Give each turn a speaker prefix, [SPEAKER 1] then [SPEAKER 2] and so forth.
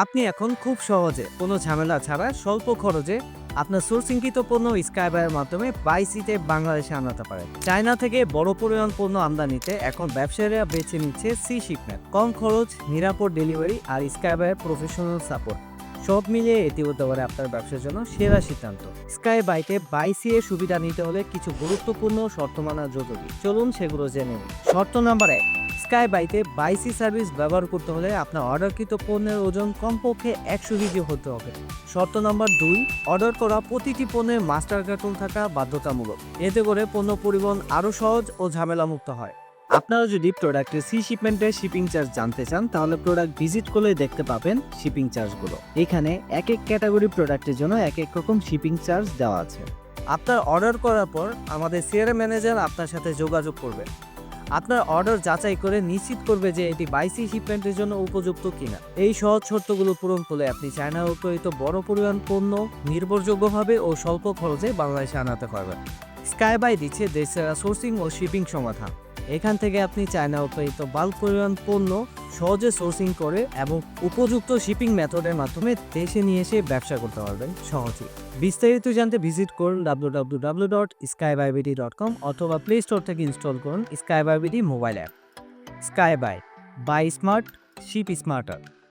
[SPEAKER 1] আপনি এখন খুব সহজে কোনো ঝামেলা ছাড়া স্বল্প খরচে আপনার সোর্সিংকৃত পণ্য স্কাইবারের মাধ্যমে বাইসিতে বাংলাদেশে আনাতে পারেন। চায়না থেকে বড় পরিমাণ পণ্য আমদানিতে এখন ব্যবসায়ীরা বেছে নিচ্ছে সি শিপমেন্ট কম খরচ, নিরাপদ ডেলিভারি আর স্কাইবারের প্রফেশনাল সাপোর্ট সব মিলিয়ে এটি হতে পারে আপনার ব্যবসার জন্য সেরা সিদ্ধান্ত। স্কাই বাইকে বাইসি এর সুবিধা নিতে হলে কিছু গুরুত্বপূর্ণ শর্ত মানা জরুরি। চলুন সেগুলো জেনে নিন শর্ত নাম্বার এক স্কাই বাইতে বাইসি সার্ভিস ব্যবহার করতে হলে আপনার অর্ডারকৃত পণ্যের ওজন কমপক্ষে একশো কেজি হতে হবে। শর্ত নম্বর দুই, অর্ডার করা প্রতিটি পণ্যের মাস্টার কার্টুন থাকা বাধ্যতামূলক। এতে করে পণ্য পরিবহন আরও সহজ ও ঝামেলামুক্ত হয়। আপনারা যদি প্রোডাক্টের সি শিপমেন্টের শিপিং চার্জ জানতে চান, তাহলে প্রোডাক্ট ভিজিট করলে দেখতে পাবেন শিপিং চার্জগুলো এখানে এক এক ক্যাটাগরি প্রোডাক্টের জন্য এক এক রকম শিপিং চার্জ দেওয়া আছে। আপনার অর্ডার করার পর আমাদের সিআরএম ম্যানেজার আপনার সাথে যোগাযোগ করবে। আপনার অর্ডার যাচাই করে নিশ্চিত করবে যে এটি বাইসি শিপমেন্টের জন্য উপযুক্ত কিনা। এই সহজ শর্তগুলো পূরণ করলে আপনি চায়না উৎপাদিত বড় পরিমাণ পণ্য নির্ভরযোগ্যভাবে ও স্বল্প খরচে বাংলাদেশে আনাতে পারবেন। স্কাইবাই দিচ্ছে দেশের সোর্সিং ও শিপিং সমাধান। এখান থেকে আপনি চায়না উৎপাদিত বাল্ক পরিমাণ পণ্য সহজে সোর্সিং করে এবং উপযুক্ত শিপিং মেথডের মাধ্যমে দেশে নিয়ে এসে ব্যবসা করতে পারবেন সহজে বিস্তারিত জানতে ভিজিট করুন W dot sky dot com অথবা প্লে স্টোর থেকে ইনস্টল করুন sky mobile app Skybuy buy smart ship smarter